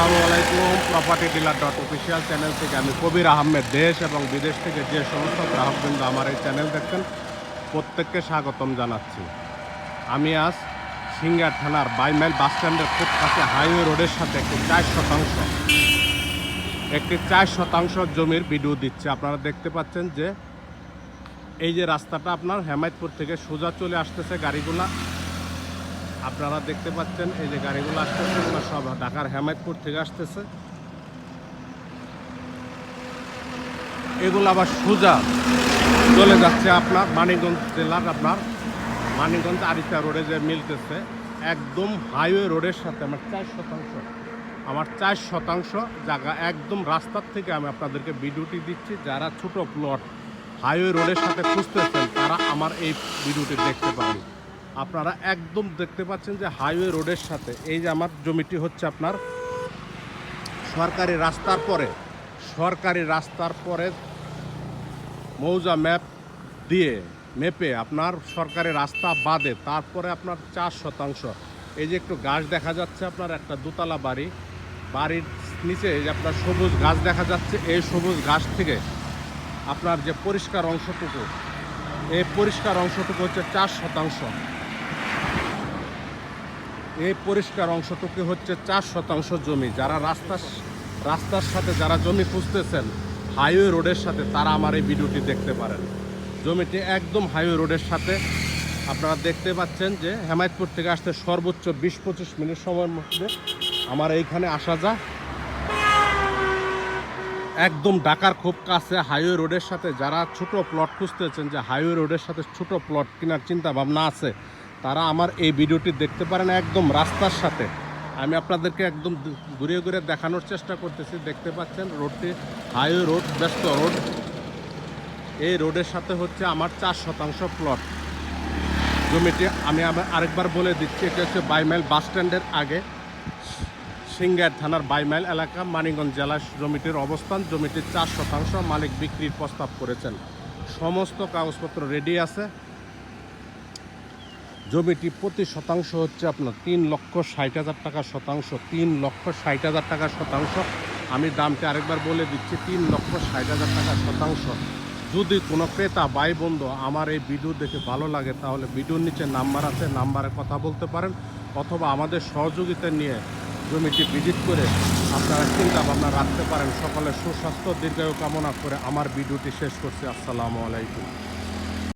আসসালামু আলাইকুম। Property dealer dot official channel থেকে আমি কবির আহমেদ। দেশ এবং বিদেশ থেকে যে সমস্ত গ্রাহকবৃন্দ আমার এই চ্যানেল দেখছেন, প্রত্যেককে স্বাগতম জানাচ্ছি। আমি আজ সিঙ্গার থানার বাইমাইল বাস স্ট্যান্ডের খুব কাছে হাইওয়ে রোডের সাথে একটি চার শতাংশ, একটি চার শতাংশ জমির ভিডিও দিচ্ছে। আপনারা দেখতে পাচ্ছেন যে এই যে রাস্তাটা আপনার হেমায়তপুর থেকে সোজা চলে আসতেছে গাড়িগুলা। আপনারা দেখতে পাচ্ছেন এই যে গাড়িগুলো আসতেছে, এগুলো সব ঢাকার হেমায়তপুর থেকে আসতেছে। এগুলো আবার সোজা চলে যাচ্ছে আপনার মানিকগঞ্জ জেলার আপনার মানিকগঞ্জ আরিচা রোডে যে মিলতেছে। একদম হাইওয়ে রোডের সাথে আমার চার শতাংশ, আমার চার শতাংশ জায়গা একদম রাস্তার থেকে আমি আপনাদেরকে ভিডিওটি দিচ্ছি। যারা ছোট প্লট হাইওয়ে রোডের সাথে খুঁজতেছেন, তারা আমার এই ভিডিওটি দেখতে পারেন আপনারা একদম দেখতে পাচ্ছেন যে হাইওয়ে রোডের সাথে, এই যে আমার জমিটি হচ্ছে আপনার সরকারি রাস্তার পরে, সরকারি রাস্তার পরে মৌজা ম্যাপ দিয়ে মেপে আপনার সরকারি রাস্তা বাদে তারপরে আপনার চার শতাংশ। এই যে একটু গাছ দেখা যাচ্ছে আপনার, একটা দোতলা বাড়ি, বাড়ির নিচে যে আপনার সবুজ গাছ দেখা যাচ্ছে, এই সবুজ গাছ থেকে আপনার যে পরিষ্কার অংশটুকু, এই পরিষ্কার অংশটুকু হচ্ছে চার শতাংশ। এই পরিষ্কার অংশটুকু হচ্ছে চার শতাংশ জমি। যারা রাস্তার রাস্তার সাথে যারা জমি খুঁজতেছেন হাইওয়ে রোডের সাথে, তারা আমার এই ভিডিওটি দেখতে পারেন। জমিটি একদম হাইওয়ে রোডের সাথে। আপনারা দেখতে পাচ্ছেন যে, হেমায়তপুর থেকে আসতে সর্বোচ্চ বিশ পঁচিশ মিনিট সময়ের মধ্যে আমার এইখানে আসা যায়। একদম ঢাকার খুব কাছে হাইওয়ে রোডের সাথে, যারা ছোট প্লট খুঁজতেছেন যে হাইওয়ে রোডের সাথে ছোট প্লট কেনার চিন্তা ভাবনা আছে তারা আমার এই ভিডিওটি দেখতে পারেন একদম রাস্তার সাথে। আমি আপনাদেরকে একদম ঘুরিয়ে ঘুরিয়ে দেখানোর চেষ্টা করতেছি। দেখতে পাচ্ছেন, রোডটি হাইওয়ে রোড, ব্যস্ত রোড। এই রোডের সাথে হচ্ছে আমার চার শতাংশ প্লট। জমিটি আমি আবার আরেকবার বলে দিচ্ছি, এটা হচ্ছে বাইমাইল বাস স্ট্যান্ডের আগে। সিঙ্গার থানার বাইমাইল এলাকা, মানিকগঞ্জ জেলার জমিটির অবস্থান। জমিটির চার শতাংশ মালিক বিক্রির প্রস্তাব করেছেন। সমস্ত কাগজপত্র রেডি আছে। জমিটি প্রতি শতাংশ হচ্ছে আপনার তিন লক্ষ ষাট হাজার টাকা শতাংশ, তিন লক্ষ ষাট হাজার টাকা শতাংশ। আমি দামটি আরেকবার বলে দিচ্ছি, তিন লক্ষ ষাট হাজার টাকা শতাংশ। যদি কোনো ক্রেতা, ভাই, বন্ধু আমার এই ভিডিও দেখে ভালো লাগে, তাহলে ভিডিওর নিচে নাম্বার আছে, নাম্বারে কথা বলতে পারেন। অথবা আমাদের সহযোগিতা নিয়ে জমিটি ভিজিট করে আপনারা চিন্তা ভাবনা রাখতে পারেন। সকলের সুস্বাস্থ্য, দীর্ঘায়ু কামনা করে আমার ভিডিওটি শেষ করছি। আসসালামু আলাইকুম।